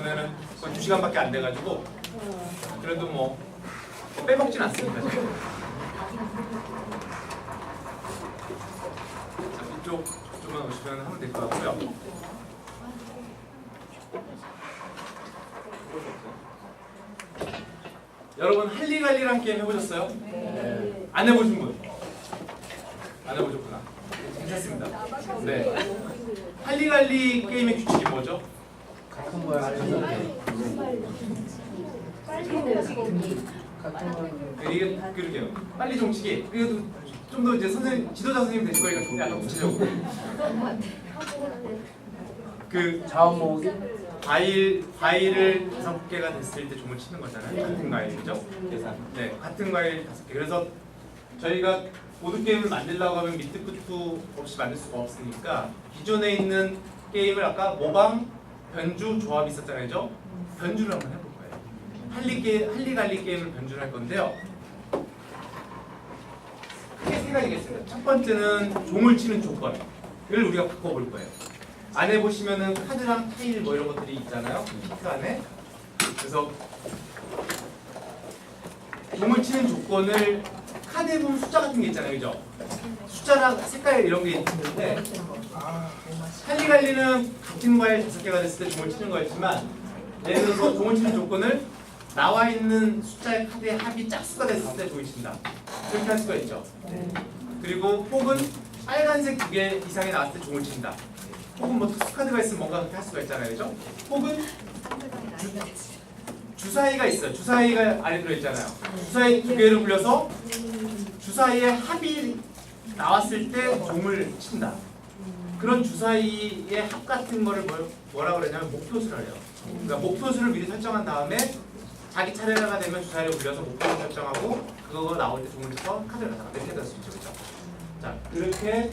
이번에는 거의 2시간밖에 안 돼가지고 그래도 뭐 빼먹진 않습니다. 제가. 자, 이쪽 쪽만 오시면 하면 될 것 같고요. 여러분 할리갈리란 게임 해보셨어요? 안 해보신 분? 안 해보셨구나. 괜찮습니다. 네. 할리갈리 게임의 규칙이 뭐죠? 같은 거 같은 거 네, 이게 그러게요. 빨리 정치기. 그래도 좀 더 이제 선생님 지도자 선생님 되실 거니까 좀 약간 구체적으로. 그 자원 모으기 과일 과일을 다섯 개가 됐을 때 종을 치는 거잖아요. 같은 과일 그죠? 계산. 네, 같은 과일 다섯 개. 그래서 저희가 보드 게임을 만들려고 하면 밑도 끝도 없이 만들 수가 없으니까 기존에 있는 게임을 아까 모방 변주 조합이 있었잖아요? 변주를 한번 해볼 거예요. 할리 게 할리갈리 게임을 변주를 할 건데요. 크게 세 가지가 있습니다. 첫 번째는 종을 치는 조건을 우리가 바꿔볼 거예요. 안에 보시면은 카드랑 타일 뭐 이런 것들이 있잖아요. 키트 안에. 그래서 종을 치는 조건을 카드에 보면 숫자 같은 게 있잖아요. 그죠? 숫자랑 색깔 이런 게 있는데 할리갈리는 같은 과일 다섯 개가 됐을 때 종을 치는 거였지만 예를 들어서 종을 치는 조건을 나와 있는 숫자의 카드의 합이 짝수가 됐을 때 종을 친다. 그렇게 할 수가 있죠. 그리고 혹은 빨간색 두 개 이상이 나왔을 때 종을 친다. 혹은 뭐 특수 카드가 있으면 뭔가 그렇게 할 수가 있잖아요, 그죠? 혹은 주, 주사위가 있어요. 주사위가 안에 들어있잖아요. 주사위 두 개를 굴려서 주사위의 합이 나왔을 때 종을 친다. 그런 주사위의 합 같은 거를 뭘, 뭐라 그러냐면 목표수를 해요. 그러니까 목표수를 미리 설정한 다음에 자기 차례가 되면 주사위를 굴려서 목표를 설정하고 그거 나올 때 종을 쳐서 카드를 갖다가 몇개 더 쓰죠, 그죠? 자, 그렇게